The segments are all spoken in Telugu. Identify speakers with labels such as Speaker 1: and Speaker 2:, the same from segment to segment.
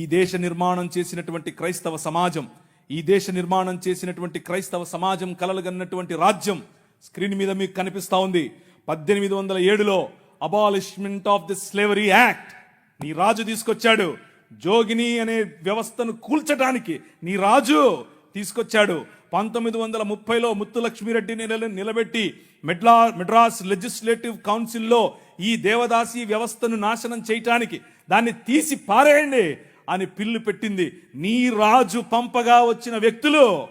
Speaker 1: ఈ దేశ నిర్మాణం చేసినటువంటి క్రైస్తవ సమాజం ఈ దేశ నిర్మాణం చేసినటువంటి క్రైస్తవ సమాజం కలలుగన్నటువంటి రాజ్యం స్క్రీన్ మీద మీకు కనిపిస్తా ఉంది. పద్దెనిమిది వందల ఏడులో abolishment of the slavery act నీ రాజు తీసుకొచ్చాడు. జోగిని అనే వ్యవస్థను కూల్చడానికి నీ రాజు తీసుకొచ్చాడు. పంతొమ్మిది వందల ముప్పైలో ముత్తులక్ష్మిరెడ్డిని నిలబెట్టి మెడ్లా మెడ్రాస్ లెజిస్లేటివ్ కౌన్సిల్లో ఈ దేవదాసి వ్యవస్థను నాశనం చేయటానికి దాన్ని తీసి పారేయండి. అని పిల్లు పెట్టింది. నీ రాజు పంపగా వచ్చిన వ్యక్తులు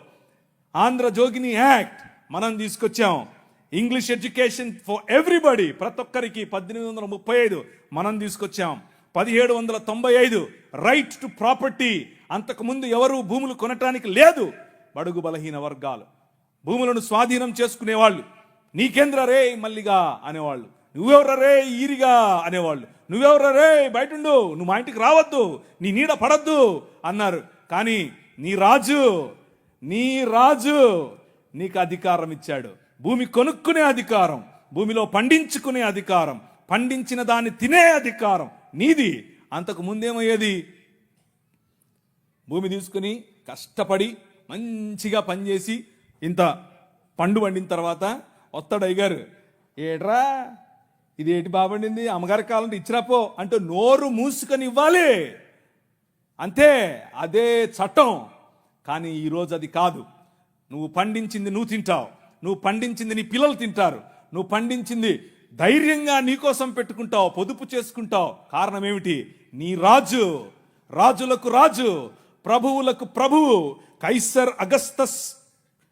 Speaker 1: ఆంధ్ర జోగిని యాక్ట్ మనం తీసుకొచ్చాం. ఇంగ్లీష్ ఎడ్యుకేషన్ ఫర్ ఎవ్రీబడి ప్రతి ఒక్కరికి పద్దెనిమిది వందల ముప్పై ఐదు మనం తీసుకొచ్చాం. పదిహేడు వందల తొంభై ఐదు రైట్ టు ప్రాపర్టీ. అంతకుముందు ఎవరు భూములు కొనటానికి లేదు. బడుగు బలహీన వర్గాలు. భూములను స్వాధీనం చేసుకునేవాళ్ళు. నీకేంద్ర రే మల్లిగా అనేవాళ్ళు. నువ్వెవర రే ఈరిగా అనేవాళ్ళు. నువ్వెవరు రే? బయటుండు. నువ్వు మా ఇంటికి రావద్దు. నీ నీడ పడద్దు అన్నారు. కానీ నీ రాజు నీ రాజు నీకు అధికారం ఇచ్చాడు. భూమి కొనుక్కునే అధికారం భూమిలో పండించుకునే అధికారం పండించిన దాన్ని తినే అధికారం నీది. అంతకు ముందేమయ్యేది? భూమి తీసుకుని కష్టపడి మంచిగా పనిచేసి ఇంత పండు పండిన తర్వాత వస్తాడు అయ్యారు ఏడ్రా? ఇది ఏంటి బాబండింది అమ్మగారి కాలంటే ఇచ్చిరాపో అంటే నోరు మూసుకొని ఇవ్వాలి అంతే అదే చట్టం. కానీ ఈరోజు అది కాదు. నువ్వు పండించింది నువ్వు తింటావు. నువ్వు పండించింది నీ పిల్లలు తింటారు. నువ్వు పండించింది ధైర్యంగా నీకోసం పెట్టుకుంటావు పొదుపు చేసుకుంటావు. కారణం ఏమిటి? నీ రాజు రాజులకు రాజు ప్రభువులకు ప్రభువు కైసర్ అగస్తస్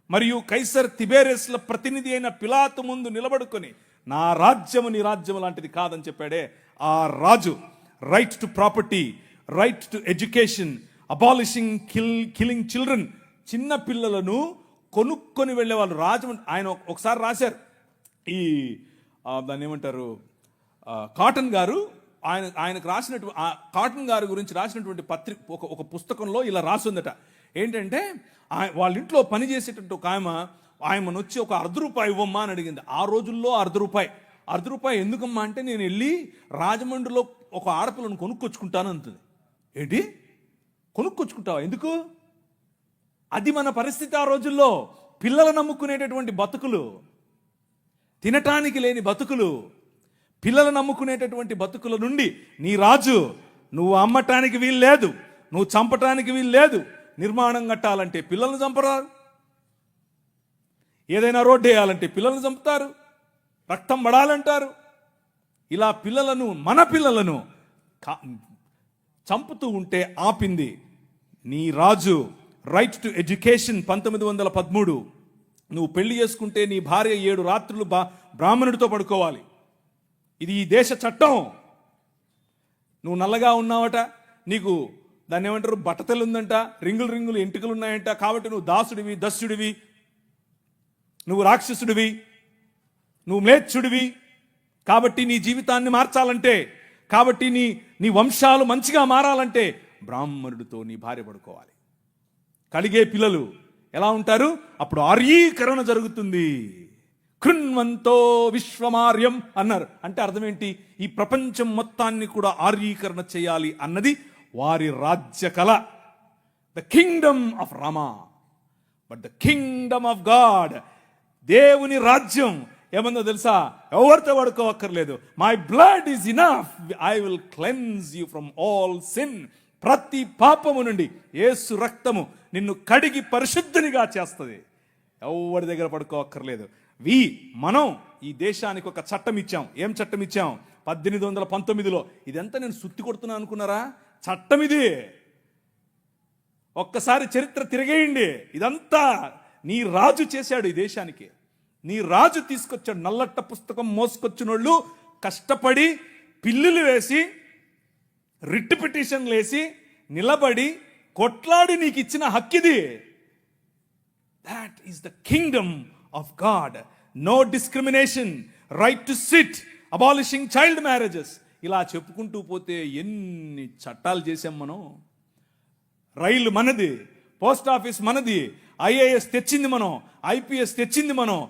Speaker 1: మరియు కైసర్ తిబేరెస్ల ప్రతినిధి అయిన పిలాతు ముందు నిలబడుకొని నా రాజ్యము నీ రాజ్యము లాంటిది కాదని చెప్పాడే ఆ రాజు. Right to property right to education abolishing kill killing children చిన్న పిల్లలను కొనుక్కొని వెళ్ళేవాళ్ళు. రాజు ఆయన ఒకసారి రాశారు. ఈ దాన్ని ఏమంటారు? కాటన్ గారు ఆయన ఆయనకు రాసినటువంటి కాటన్ గారి గురించి రాసినటువంటి పత్రిక ఒక ఒక పుస్తకంలో ఇలా రాసిందట ఏంటంటే వాళ్ళ ఇంట్లో పని ఒక ఆమె ఆయమను వచ్చి ఒక అర్ధ రూపాయి ఇవ్వమ్మా అని అడిగింది. ఆ రోజుల్లో అర్ధ రూపాయి అర్ధ రూపాయి ఎందుకమ్మా అంటే నేను వెళ్ళి రాజమండ్రిలో ఒక ఆడపిల్లను కొనుక్కొచ్చుకుంటాను అంటుంది. ఏంటి? కొనుక్కొచ్చుకుంటావా? ఎందుకు? అది మన పరిస్థితి ఆ రోజుల్లో. పిల్లలు నమ్ముకునేటటువంటి బతుకులు. తినటానికి లేని బతుకులు. పిల్లలు నమ్ముకునేటటువంటి బతుకుల నుండి నీ రాజు నువ్వు అమ్మటానికి వీలు లేదు నువ్వు చంపటానికి వీలు లేదు నిర్మాణం కట్టాలంటే పిల్లల్ని చంపరారు ఏదైనా రోడ్డు వేయాలంటే పిల్లల్ని చంపుతారు రక్తం పడాలంటారు. ఇలా పిల్లలను మన పిల్లలను చంపుతూ ఉంటే ఆపింది నీ రాజు. రైట్ టు ఎడ్యుకేషన్ పంతొమ్మిది వందల పదమూడు. నువ్వు పెళ్ళి చేసుకుంటే నీ భార్య ఏడు రాత్రులు బా బ్రాహ్మణుడితో పడుకోవాలి. ఇది ఈ దేశ చట్టం. నువ్వు నల్లగా ఉన్నావట నీకు దాన్ని ఏమంటారు బట్టతలు ఉందంట రింగులు రింగులు ఎంటుకలు ఉన్నాయంట కాబట్టి నువ్వు దాసుడివి దస్యుడివి నువ్వు రాక్షసుడివి నువ్వు మ్లేచ్చుడివి కాబట్టి నీ జీవితాన్ని మార్చాలంటే కాబట్టి నీ నీ వంశాలు మంచిగా మారాలంటే బ్రాహ్మణుడితో నీ భార్య పడుకోవాలి. కలిగే పిల్లలు ఎలా ఉంటారు? అప్పుడు ఆర్యీకరణ జరుగుతుంది. కృణ్వంతో విశ్వమార్యం అన్నారు. అంటే అర్థం ఏంటి ఈ ప్రపంచం మొత్తాన్ని కూడా ఆర్యీకరణ చేయాలి అన్నది వారి రాజ్య కళ the kingdom of Rama but the kingdom of God దేవుని రాజ్యం. ఏమన్నా తెలుసా? ఎవరితో పడుకోవక్కర్లేదు my blood is enough I will cleanse you from all sin ప్రతి పాపము నుండి ఏసు రక్తము నిన్ను కడిగి పరిశుద్ధునిగా చేస్తుంది. ఎవరి దగ్గర పడుకోవక్కర్లేదు. వి మనం ఈ దేశానికి ఒక చట్టం ఇచ్చాం. ఏం చట్టం ఇచ్చాం? పద్దెనిమిది వందల పంతొమ్మిదిలో. ఇదంతా నేను సుత్తి కొడుతున్నాను అనుకున్నారా? చట్టం ఇది. ఒక్కసారి చరిత్ర తిరిగేయండి. ఇదంతా నీ రాజు చేశాడు ఈ దేశానికి. నీ రాజు తీసుకొచ్చాడు నల్లట్ట పుస్తకం మోసుకొచ్చినోళ్ళు కష్టపడి పిల్లులు వేసి రిట్ పిటిషన్లు వేసి నిలబడి కొట్లాడి నీకు ఇచ్చిన హక్కిది. That is the kingdom of God no discrimination right to sit abolishing child marriages ఇలా చెప్పుకుంటూ పోతే ఎన్ని చట్టాలు చేసాం మనం? రైలు మనది పోస్ట్ ఆఫీస్ మనది ఐఏఎస్ తెచ్చింది మనం ఐపీఎస్ తెచ్చింది మనం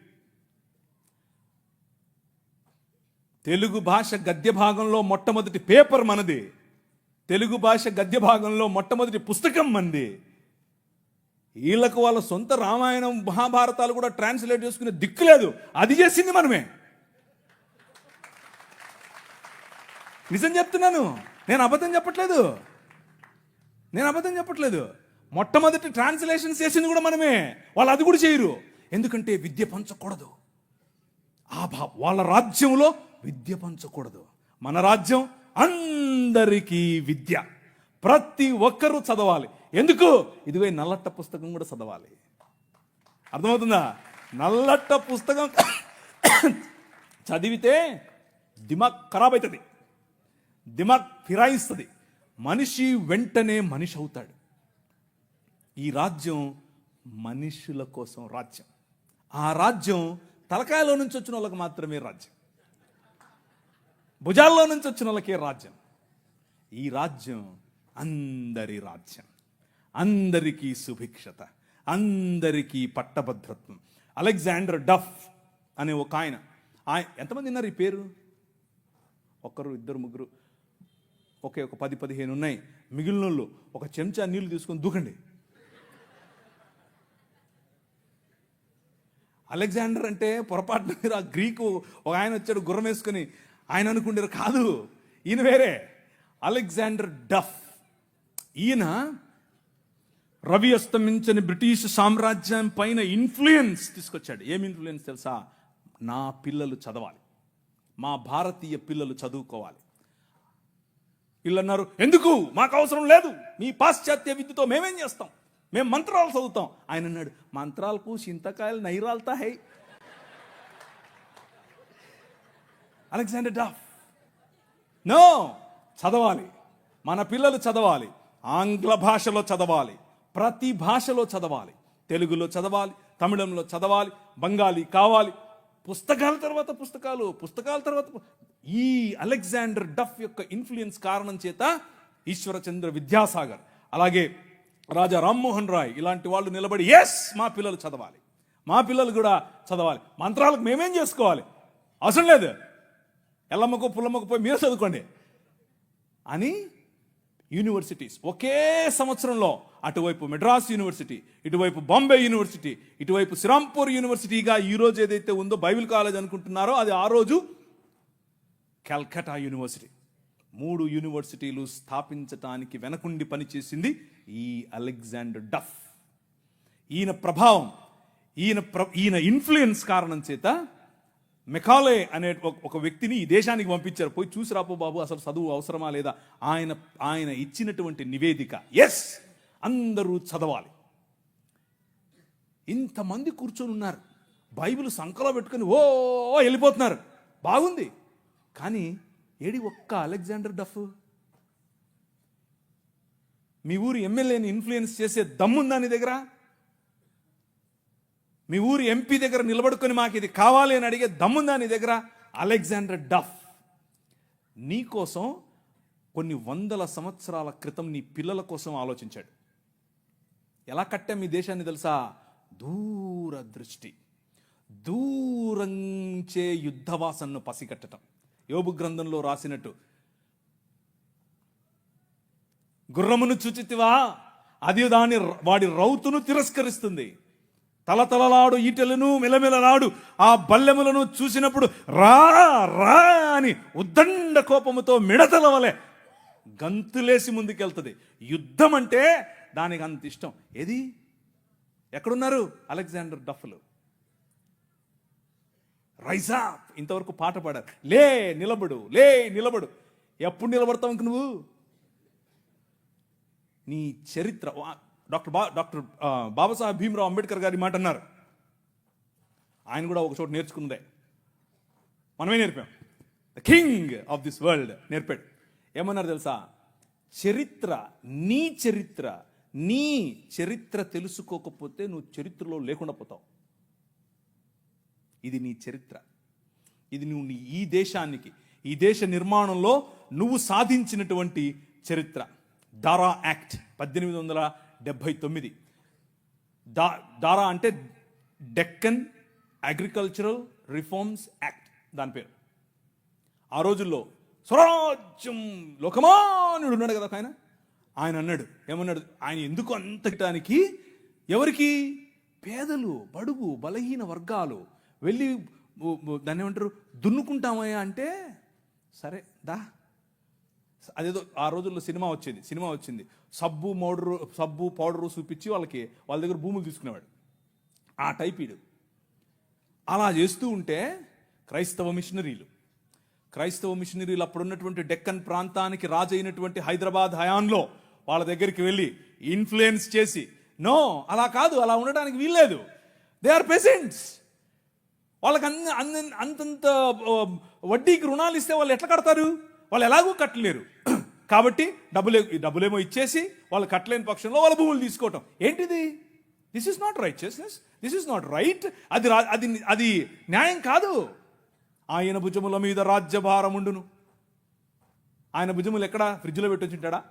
Speaker 1: తెలుగు భాష గద్య భాగంలో మొట్టమొదటి పేపర్ మనది. తెలుగు భాష గద్య భాగంలో మొట్టమొదటి పుస్తకం మంది. వీళ్ళకు వాళ్ళ సొంత రామాయణం మహాభారతాలు కూడా ట్రాన్స్లేట్ చేసుకునే దిక్కు లేదు. అది చేసింది మనమే. నిజం చెప్తున్నాను. నేను అబద్ధం చెప్పట్లేదు. నేను అబద్ధం చెప్పట్లేదు. మొట్టమొదటి ట్రాన్స్లేషన్ చేసింది కూడా మనమే. వాళ్ళు అది కూడా చేయరు. ఎందుకంటే విద్య పంచకూడదు. ఆ భా వాళ్ళ రాజ్యంలో విద్య పంచకూడదు. మన రాజ్యం అందరికీ విద్య. ప్రతి ఒక్కరూ చదవాలి. ఎందుకు? ఇదిగో నల్లట్ట పుస్తకం కూడా చదవాలి. అర్థమవుతుందా? నల్లట్ట పుస్తకం చదివితే దిమాగ్ ఖరాబ్ అవుతుంది దిమాగ్ ఫిరాయిస్తుంది. మనిషి వెంటనే మనిషి అవుతాడు. ఈ రాజ్యం మనుషుల కోసం రాజ్యం. ఆ రాజ్యం తలకాయలో నుంచి వచ్చిన వాళ్ళకి మాత్రమే రాజ్యం. భుజాల్లో నుంచి వచ్చిన వాళ్ళకే రాజ్యం? ఈ రాజ్యం అందరి రాజ్యం. అందరికీ సుభిక్షత. అందరికీ పట్టభద్రత్వం. అలెగ్జాండర్ డఫ్ అనే ఒక ఆయన. ఎంతమంది ఉన్నారు ఈ పేరు? ఒకరు ఇద్దరు ముగ్గురు. ఒకే ఒక పది పదిహేను ఉన్నాయి. మిగిలిన వాళ్ళు ఒక చెంచా నీళ్ళు తీసుకొని దూకండి. అలెగ్జాండర్ అంటే పొరపాటున మీరు ఆ గ్రీకు ఒక ఆయన వచ్చాడు గుర్రం వేసుకొని ఆయన అనుకుంటారు కాదు ఈయన వేరే. Alexander Duff. ఈయన రవి అస్తమించని బ్రిటిష్ సామ్రాజ్యం పైన ఇన్ఫ్లుయెన్స్ తీసుకొచ్చాడు. ఏమి ఇన్ఫ్లుయెన్స్ తెలుసా? నా పిల్లలు చదవాలి. మా భారతీయ పిల్లలు చదువుకోవాలి. వీళ్ళు అన్నారు ఎందుకు? మాకు అవసరం లేదు. మీ పాశ్చాత్య విద్యతో మేమేం చేస్తాం? మేము మంత్రాలు చదువుతాం. ఆయన అన్నాడు మంత్రాలకు చింతకాయలు నైరాలతా హై. అలెగ్జాండర్ డాఫ్ నో చదవాలి. మన పిల్లలు చదవాలి. ఆంగ్ల భాషలో చదవాలి. ప్రతి భాషలో చదవాలి. తెలుగులో చదవాలి. తమిళంలో చదవాలి. బెంగాలీ కావాలి. పుస్తకాల తర్వాత పుస్తకాలు పుస్తకాల తర్వాత ఈ అలెగ్జాండర్ డఫ్ యొక్క ఇన్ఫ్లుయెన్స్ కారణం చేత ఈశ్వరచంద్ర విద్యాసాగర్ అలాగే రాజా రామ్మోహన్ రాయ్ ఇలాంటి వాళ్ళు నిలబడి ఎస్ మా పిల్లలు చదవాలి. మా పిల్లలు కూడా చదవాలి. మంత్రాలకు మేమేం చేసుకోవాలి? అవసరం లేదు. ఎల్లమ్మకు పుల్లమ్మకు పోయి మీరు చదువుకోండి. అని యూనివర్సిటీస్ ఒకే సంవత్సరంలో అటువైపు మెడ్రాస్ యూనివర్సిటీ ఇటువైపు బాంబే యూనివర్సిటీ ఇటువైపు శ్రీరాంపూర్ యూనివర్సిటీగా ఈ రోజు ఏదైతే ఉందో బైబిల్ కాలేజ్ అనుకుంటున్నారో అది ఆ రోజు కల్కటా యూనివర్సిటీ. మూడు యూనివర్సిటీలు స్థాపించటానికి వెనకుండి పనిచేసింది ఈ అలెగ్జాండర్ డఫ్. ఈయన ప్రభావం ఈయన ప్ర ఈయన ఇన్ఫ్లుయెన్స్ కారణం చేత మెకాలే అనే ఒక- వ్యక్తిని ఈ దేశానికి పంపించారు. పోయి చూసి రాపో బాబు అసలు చదువు అవసరమా లేదా? ఆయన ఆయన ఇచ్చినటువంటి నివేదిక. ఎస్ అందరూ చదవాలి. ఇంతమంది కూర్చొని ఉన్నారు. బైబిల్ సంకలో పెట్టుకొని ఓ వెళ్ళిపోతున్నారు. బాగుంది. కానీ ఏడి ఒక్క అలెగ్జాండర్ డఫ్? మీ ఊరు ఎమ్మెల్యేని ఇన్ఫ్లుయెన్స్ చేసే దమ్ముందా నీ దగ్గర? మీ ఊరి ఎంపీ దగ్గర నిలబడుకొని మాకు ఇది కావాలి అని అడిగే దమ్ముందా నీ దగ్గర? Alexander Duff. నీ కోసం కొన్ని వందల సంవత్సరాల క్రితం నీ పిల్లల కోసం ఆలోచించాడు. ఎలా కట్టాం మీ దేశాన్ని తెలుసా? దూర దృష్టి. దూరంచే యుద్ధవాసన్ను పసిగట్టడం యోబు గ్రంథంలో రాసినట్టు. గుర్రమును చూచితివా? అది దాని వాడి రౌతును తిరస్కరిస్తుంది. తలతలలాడు ఈటెలను మెలమెలలాడు ఆ బల్లెములను చూసినప్పుడు రా రా అని ఉద్దండ కోపముతో మిడతల వలె గంతులేసి ముందుకెళ్తుంది. యుద్ధం అంటే దానికి అంత ఇష్టం. ఏది? ఎక్కడున్నారు? అలెగ్జాండర్ డఫ్లు. రైజా ఇంతవరకు పాట పాడారు. లే నిలబడు లే నిలబడు. ఎప్పుడు నిలబడతావు ఇంక నువ్వు? నీ చరిత్ర డాక్టర్ బా డాక్టర్ బాబాసాహెబ్ భీమరావు అంబేద్కర్ గారి మాట అన్నారు. ఆయన కూడా ఒక చోట నేర్చుకుందే. మనమే నేర్పాం. The king of this world నేర్పాడు. ఏమన్నారు తెలుసా? చరిత్ర నీ చరిత్ర నీ చరిత్ర తెలుసుకోకపోతే నువ్వు చరిత్రలో లేకుండా పోతావు. ఇది నీ చరిత్ర. ఇది నువ్వు నీ ఈ దేశానికి ఈ దేశ నిర్మాణంలో నువ్వు సాధించినటువంటి చరిత్ర. దారా యాక్ట్ పద్దెనిమిది వందల డెబ్భై తొమ్మిది. దా దారా అంటే డెక్కన్ అగ్రికల్చరల్ రిఫార్మ్స్ యాక్ట్ దాని పేరు. ఆ రోజుల్లో స్వరాజ్యం లోకమానుడు ఉన్నాడు కదా ఒక ఆయన. ఆయన అన్నాడు ఏమన్నాడు ఆయన ఎందుకు అంతటానికి ఎవరికి? పేదలు బడుగు బలహీన వర్గాలు వెళ్ళి దాన్ని ఏమంటారు? దున్నుకుంటామయ్యా అంటే సరే దా. అదేదో ఆ రోజుల్లో సినిమా వచ్చింది సినిమా వచ్చింది. సబ్బు మౌడరు సబ్బు పౌడరు చూపించి వాళ్ళకి వాళ్ళ దగ్గర భూములు తీసుకునేవాడు. ఆ టైప్ ఈడు. అలా చేస్తూ ఉంటే క్రైస్తవ మిషనరీలు క్రైస్తవ మిషనరీలు అప్పుడు ఉన్నటువంటి డెక్కన్ ప్రాంతానికి రాజైనటువంటి హైదరాబాద్ హయాంలో వాళ్ళ దగ్గరికి వెళ్ళి ఇన్ఫ్లుయెన్స్ చేసి నో అలా కాదు అలా ఉండడానికి వీల్లేదు. దే ఆర్ పెసెంట్స్ వాళ్ళకి అన్ని అంతంత వడ్డీకి రుణాలు ఇస్తే వాళ్ళు ఎట్లా కడతారు? వాళ్ళు ఎలాగూ కట్టలేరు. కాబట్టి డబ్బులే డబ్బులేమో ఇచ్చేసి వాళ్ళు కట్టలేని పక్షంలో వాళ్ళ భూములు తీసుకోవటం. ఏంటిది? This is not righteousness this is not right అది రా- అది అది న్యాయం కాదు. ఆయన భుజముల మీద రాజ్యభారముండును ఆయన భుజములు ఎక్కడ? ఫ్రిడ్జ్లో పెట్టొచ్చుంటాడా